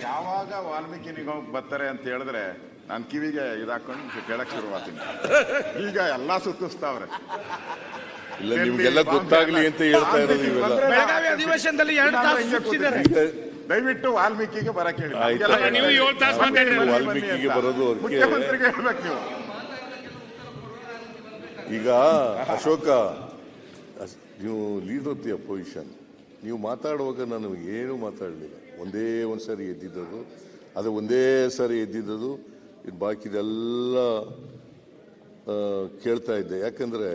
ಯಾವಾಗ ವಾಲ್ಮೀಕಿ ನಿಗಮ ಬರ್ತಾರೆ ಅಂತ ಹೇಳಿದ್ರೆ ನಾನು ಕಿವಿಗೆ ಇದಾಕೊಂಡು ಕೇಳಕ್ ಶುರುವಾತೀನಿ. ಈಗ ಎಲ್ಲಾ ಸುತ್ತಿಸ್ತಾವ್ರೆ. ಇಲ್ಲ ನಿಮ್ಗೆಲ್ಲ ಗೊತ್ತಾಗ್ಲಿ ಅಂತ ಹೇಳ್ತಾ ಇರೋದು ಇವೆಲ್ಲ. ಬೆಳಗಾವಿ ಅಧಿವೇಶನದಲ್ಲಿ ಎರಡು ತಾಸು ಸುತ್ತಿದ್ದಾರೆ ದಯವಿಟ್ಟು ವಾಲ್ಮೀಕಿಗೆ ಬರಕ್ಕೆ ಹೇಳಿ. ನೀವು ಏಳು ತಾಸು ಮಾತಾಡಿದ್ರಿ. ವಾಲ್ಮೀಕಿಗೆ ಬರೋದು ಮುಖ್ಯಮಂತ್ರಿಗೆ ಹೇಳ್ಬೇಕು ನೀವು. ಈಗ ಅಶೋಕ ಅಸ್- ನೀವು ಲೀಡ್ ಆಫ್ ದಿ ಅಪೋಸಿಷನ್ ನೀವು ಮಾತಾಡುವಾಗ ನಾನು ಏನು ಮಾತಾಡಲಿಲ್ಲ. ಒಂದೇ ಒಂದು ಸಾರಿ ಎದ್ದಿದ್ದದು. ಅದು ಒಂದೇ ಸಾರಿ ಎದ್ದಿದ್ದದು. ಇದು ಬಾಕಿದೆಲ್ಲ ಕೇಳ್ತಾ ಇದ್ದೆ. ಯಾಕಂದರೆ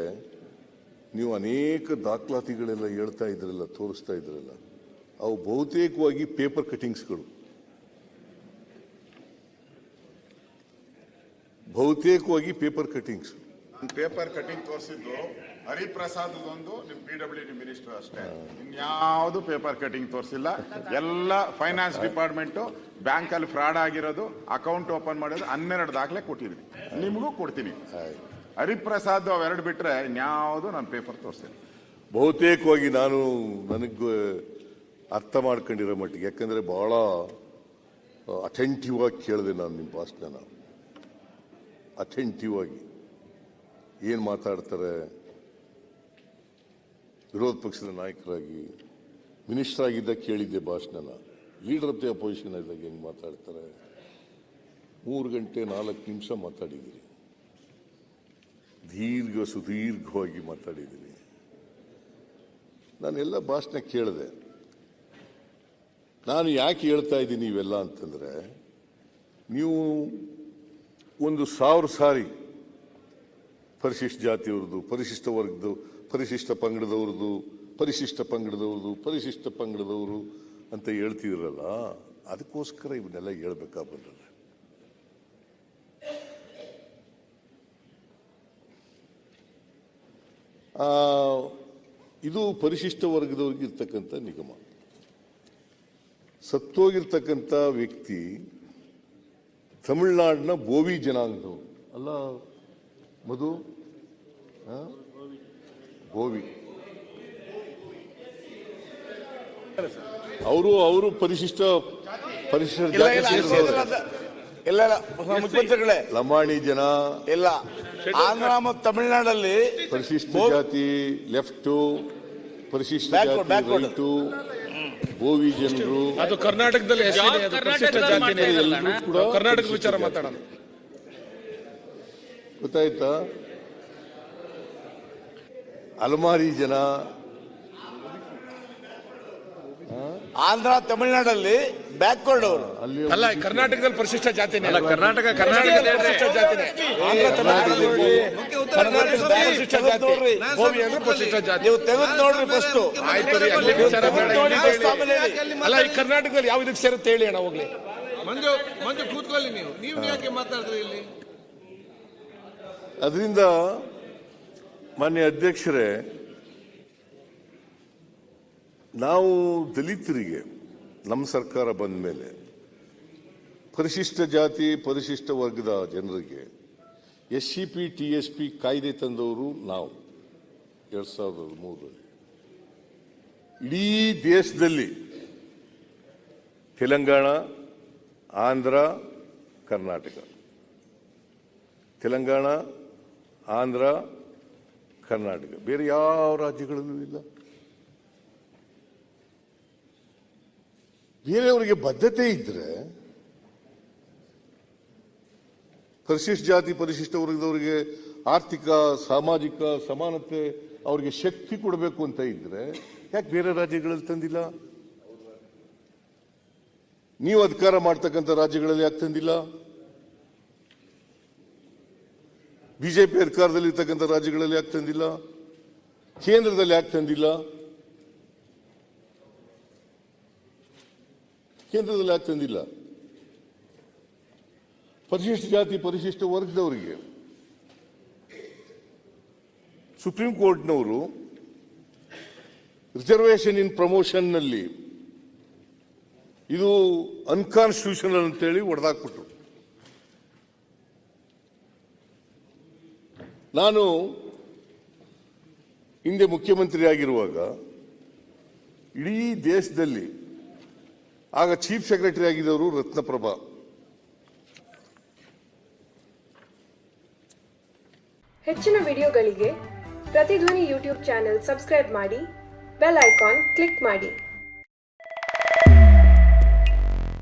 ನೀವು ಅನೇಕ ದಾಖಲಾತಿಗಳೆಲ್ಲ ಹೇಳ್ತಾ ಇದ್ರಲ್ಲ, ತೋರಿಸ್ತಾ ಇದ್ರಲ್ಲ, ಅವು ಬಹುತೇಕವಾಗಿ ಪೇಪರ್ ಕಟಿಂಗ್ಸ್ಗಳು ಬಹುತೇಕವಾಗಿ ಪೇಪರ್ ಕಟಿಂಗ್ಸ್ ಪೇಪರ್ ಕಟಿಂಗ್ ತೋರಿಸಿದ್ದು ಹರಿಪ್ರಸಾದ್ ಒಂದು ನಿಮ್ ಪಿ ಡಬ್ಲ್ಯೂ ಡಿ ಮಿನಿಸ್ಟರ್ ಅಷ್ಟೇ. ಇನ್ಯಾವುದು ಪೇಪರ್ ಕಟಿಂಗ್ ತೋರಿಸಿಲ್ಲ. ಎಲ್ಲ ಫೈನಾನ್ಸ್ ಡಿಪಾರ್ಟ್ಮೆಂಟ್ ಬ್ಯಾಂಕ್ ಅಲ್ಲಿ ಫ್ರಾಡ್ ಆಗಿರೋದು, ಅಕೌಂಟ್ ಓಪನ್ ಮಾಡೋದು ಹನ್ನೆರಡು ದಾಖಲೆ ಕೊಟ್ಟಿದ್ವಿ. ನಿಮಗೂ ಕೊಡ್ತೀನಿ. ಹರಿಪ್ರಸಾದ್ ಅವೆರಡು ಬಿಟ್ರೆ ಇನ್ಯಾವುದು ನಾನು ಪೇಪರ್ ತೋರಿಸಿಲ್ಲ. ಬಹುತೇಕವಾಗಿ ನಾನು ನನಗೆ ಅರ್ಥ ಮಾಡ್ಕೊಂಡಿರೋ ಮಟ್ಟಿಗೆ, ಯಾಕಂದ್ರೆ ಬಹಳ ಅಟೆಂಟಿವ್ ಆಗಿ ಕೇಳಿದೆ ನಾನು ನಿಮ್ಮ ಭಾಷಣ ಅಟೆಂಟಿವ್ ಆಗಿ. ಏನು ಮಾತಾಡ್ತಾರೆ? ವಿರೋಧ ಪಕ್ಷದ ನಾಯಕರಾಗಿ ಮಿನಿಸ್ಟರ್ ಆಗಿದ್ದಾಗ ಕೇಳಿದ್ದೆ ಭಾಷಣನ. ಲೀಡರ್ ಆಫ್ ದಿ ಅಪೋಸಿಷನ್ ಇದ್ದಾಗ ಹೆಂಗೆ ಮಾತಾಡ್ತಾರೆ? ಮೂರು ಗಂಟೆ ನಾಲ್ಕು ನಿಮಿಷ ಮಾತಾಡಿದ್ದೀರಿ ದೀರ್ಘ ಸುದೀರ್ಘವಾಗಿ ಮಾತಾಡಿದ್ದೀರಿ ನಾನೆಲ್ಲ ಭಾಷಣ ಕೇಳಿದೆ. ನಾನು ಯಾಕೆ ಹೇಳ್ತಾ ಇದ್ದೀನಿ ಇವೆಲ್ಲ ಅಂತಂದರೆ, ನೀವು ಒಂದು ಸಾವಿರ ಸಾರಿ ಪರಿಶಿಷ್ಟ ಜಾತಿಯವ್ರದ್ದು ಪರಿಶಿಷ್ಟ ವರ್ಗದ ಪರಿಶಿಷ್ಟ ಪಂಗಡದವ್ರದ್ದು ಪರಿಶಿಷ್ಟ ಪಂಗಡದವ್ರದ್ದು ಪರಿಶಿಷ್ಟ ಪಂಗಡದವರು ಅಂತ ಹೇಳ್ತಿದ್ರಲ್ಲ ಅದಕ್ಕೋಸ್ಕರ ಇವನ್ನೆಲ್ಲ ಹೇಳ್ಬೇಕಾ ಬಂದದ ಆ, ಇದು ಪರಿಶಿಷ್ಟ ವರ್ಗದವ್ರಿಗೆ ಇರ್ತಕ್ಕಂಥ ನಿಗಮ. ಸತ್ತೋಗಿರ್ತಕ್ಕಂಥ ವ್ಯಕ್ತಿ ತಮಿಳುನಾಡಿನ ಬೋವಿ ಜನಾಂಗದವರು. ಅಲ್ಲ ಮಧು? ಗೋವಿ. ಅವರು ಅವರು ಪರಿಶಿಷ್ಟ ಪರಿಶಿಷ್ಟ ಇಲ್ಲ ಇಲ್ಲ ಮುಖ್ಯಮಂತ್ರಿಗಳೇ. ಲಮಾಣಿ ಜನ. ಇಲ್ಲ. ಆಂಧ್ರ ಮತ್ತು ತಮಿಳುನಾಡಲ್ಲಿ ಪರಿಶಿಷ್ಟ ಜಾತಿ ಲೆಫ್ಟ್ ಪರಿಶಿಷ್ಟ ಜಾತಿ. ರೈಟು ಬೋವಿ ಜನರು. ಅದು ಕರ್ನಾಟಕದಲ್ಲಿ ಹೆಸರಿದೆ, ಅದು ಪರಿಶಿಷ್ಟ ಜಾತಿನೇ. ಎಲ್ಲರೂ ಕೂಡ ಕರ್ನಾಟಕದ ವಿಚಾರ. ಮಾತಾಡೋಣ ಗೊತ್ತಾಯ್ತಾ? ಅಲಮಾರಿ ಜನ. ಆಂಧ್ರ ತಮಿಳುನಾಡಲ್ಲಿ ಬ್ಯಾಕ್ವರ್ಡ್ ಅವರು ಅಲ್ಲಿ ಅಲ್ಲ ಕರ್ನಾಟಕದಲ್ಲಿ ಪರಿಶಿಷ್ಟ ಜಾತಿ ಅಲ್ಲ ಕರ್ನಾಟಕ ಕರ್ನಾಟಕದಲ್ಲಿ ಪರಿಶಿಷ್ಟ ಜಾತಿನೇ. ಆಂಧ್ರ ತಮಿಳುನಾಡಲ್ಲಿ ಕರ್ನಾಟಕದಲ್ಲಿ ಪರಿಶಿಷ್ಟ ಜಾತಿ. ನೋಡ್ರಿ. ಗೋವಿ ಅಂದ್ರೆ ಪರಿಶಿಷ್ಟ ಜಾತಿ. ನೀವು ತೆಗೆದು ನೋಡ್ರಿ ಫಸ್ಟ್. ಆಯ್ತು ರೀ ವಿಚಾರ ಬೇಡ. ಅಲ್ಲ ಈ ಕರ್ನಾಟಕದಲ್ಲಿ ಯಾವ ಇದಕ್ಕೆ ಸೇರುತ್ತೆ ಹೇಳಿ ಅಣ್ಣ ಹೋಗ್ಲಿ. ಮಂಜು ಮಂಜು ಕೂತ್ಕೊಳ್ಳಿ ನೀವು. ನೀವು ಯಾಕೆ ಮಾತಾಡಿದ್ರಿ ಇಲ್ಲಿ? ಅದರಿಂದ ಮಾನ್ಯ ಅಧ್ಯಕ್ಷರೇ, ನಾವು ದಲಿತರಿಗೆ, ನಮ್ಮ ಸರ್ಕಾರ ಬಂದ ಮೇಲೆ ಪರಿಶಿಷ್ಟ ಜಾತಿ, ಪರಿಶಿಷ್ಟ ವರ್ಗದ ಜನರಿಗೆ S C P T S P ಕಾಯ್ದೆ ತಂದವರು ನಾವು ಎರಡ್ ಸಾವಿರದ ಮೂರರಲ್ಲಿ. ಇಡೀ ದೇಶದಲ್ಲಿ ತೆಲಂಗಾಣ, ಆಂಧ್ರ, ಕರ್ನಾಟಕ. ತೆಲಂಗಾಣ ಆಂಧ್ರ, ಕರ್ನಾಟಕ. ಬೇರೆ ಯಾವ ರಾಜ್ಯಗಳಲ್ಲೂ ಇಲ್ಲ. ಬೇರೆಯವರಿಗೆ ಬದ್ಧತೆ ಇದ್ರೆ ಪರಿಶಿಷ್ಟ ಜಾತಿ, ಪರಿಶಿಷ್ಟ ವರ್ಗದವರಿಗೆ ಆರ್ಥಿಕ, ಸಾಮಾಜಿಕ ಸಮಾನತೆ ಅವರಿಗೆ ಶಕ್ತಿ ಕೊಡಬೇಕು ಅಂತ ಇದ್ರೆ ಯಾಕೆ ಬೇರೆ ರಾಜ್ಯಗಳಲ್ಲಿ ತಂದಿಲ್ಲ? ನೀವು ಅಧಿಕಾರ ಮಾಡ್ತಕ್ಕಂಥ ರಾಜ್ಯಗಳಲ್ಲಿ ಯಾಕೆ ತಂದಿಲ್ಲ? ಬಿಜೆಪಿ ಸರ್ಕಾರದಲ್ಲಿ ಇರ್ತಕ್ಕಂಥ ರಾಜ್ಯಗಳಲ್ಲಿ ಯಾಕೆ ತಂದಿಲ್ಲ ಕೇಂದ್ರದಲ್ಲಿ ಯಾಕೆ ತಂದಿಲ್ಲ ಕೇಂದ್ರದಲ್ಲಿ ಯಾಕೆ ತಂದಿಲ್ಲ ಪರಿಶಿಷ್ಟ ಜಾತಿ, ಪರಿಶಿಷ್ಟ ವರ್ಗದವರಿಗೆ ಸುಪ್ರೀಂ ಕೋರ್ಟ್ನವರು ರಿಸರ್ವೇಷನ್ ಇನ್ ಪ್ರಮೋಷನ್ನಲ್ಲಿ ಇದು ಅನ್ಕಾನ್ಸ್ಟಿಟ್ಯೂಷನಲ್ ಅಂತೇಳಿ ಹೊಡೆದಾಕ್ಬಿಟ್ರು ನಾನು ಹಿಂದೆ ಮುಖ್ಯಮಂತ್ರಿಯಾಗಿರುವಾಗ ಇಡೀ ದೇಶದಲ್ಲಿ ಆಗ ಚೀಫ್ ಸೆಕ್ರೆಟರಿ ಆಗಿದ್ದವರು ರತ್ನಪ್ರಭಾ. ಹೆಚ್ಚಿನ ವಿಡಿಯೋಗಳಿಗೆ ಪ್ರತಿಧ್ವನಿ ಯೂಟ್ಯೂಬ್ ಚಾನೆಲ್ ಸಬ್ಸ್ಕ್ರೈಬ್ ಮಾಡಿ, ಬೆಲ್ ಐಕಾನ್ ಕ್ಲಿಕ್ ಮಾಡಿ.